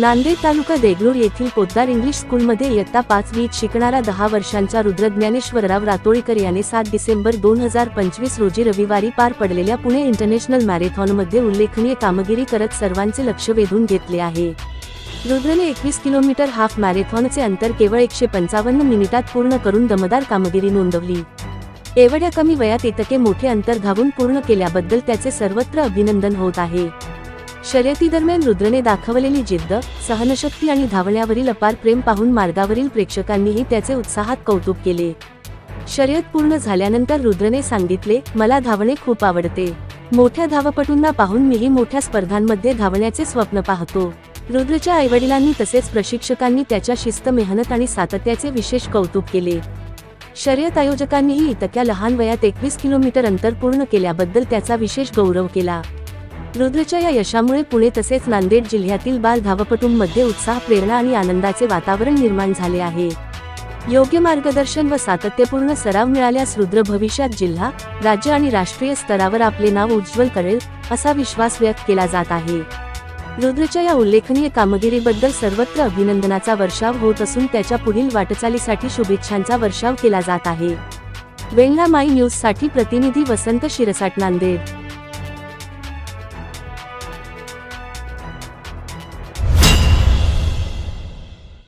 नांदेड तालुका देगलूर येथील पोद्दार इंग्लिश स्कूलमध्ये इयत्ता पाचवीत शिकणारा दहा वर्षांचा रुद्र ज्ञानेश्वरराव रातोळीकर याने सात डिसेंबर दोन हजार पंचवीस रोजी रविवारी पार पडलेल्या पुणे इंटरनॅशनल मॅरेथॉनमध्ये उल्लेखनीय कामगिरी करत सर्वांचे लक्ष वेधून घेतले आहे. रुद्रने एकवीस किलोमीटर हाफ मॅरेथॉनचे अंतर केवळ एकशे पंचावन्न मिनिटात पूर्ण करून दमदार कामगिरी नोंदवली. एवढ्या कमी वयात इतके मोठे अंतर धावून पूर्ण केल्याबद्दल त्याचे सर्वत्र अभिनंदन होत आहे. शर्यतीदरम्यान रुद्रने दाखवलेली जिद्द सहनशक्ती आणि धावण्यावरील अपार प्रेम पाहून मार्गावरील प्रेक्षकांनीही त्याचे उत्साहात कौतुक केले. शर्यत पूर्ण झाल्यानंतर रुद्रने सांगितले मला धावणे खूप आवडते. मोठ्या धावपटूंना पाहून मीही मोठ्या स्पर्धांमध्ये धावण्याचे स्वप्न पाहतो. रुद्रच्या आईवडिलांनी तसेच प्रशिक्षकांनी त्याच्या शिस्त मेहनत आणि सातत्याचे विशेष कौतुक केले. शर्यत आयोजकांनीही इतक्या लहान वयात एकवीस किलोमीटर अंतर पूर्ण केल्याबद्दल त्याचा विशेष गौरव केला. रुद्रच्या या यशामुळे पुणे तसेच नांदेड जिल्ह्यातील बाल धावपटूंमध्ये उत्साह प्रेरणा आणि आनंदाचे वातावरण निर्माण झाले आहे. योग्य मार्गदर्शन व सातत्यपूर्ण सराव मिळाल्यास रुद्र भविष्यात जिल्हा राज्य आणि राष्ट्रीय स्तरावर आपले नाव उज्ज्वल करेल असा विश्वास व्यक्त केला जात आहे. रुद्रच्या या उल्लेखनीय कामगिरीबद्दल सर्वत्र अभिनंदनाचा वर्षाव होत असून त्याच्या पुढील वाटचालीसाठी शुभेच्छांचा वर्षाव केला जात आहे. वेंगला माई न्यूजसाठी प्रतिनिधी वसंत शिरसाट नांदेड.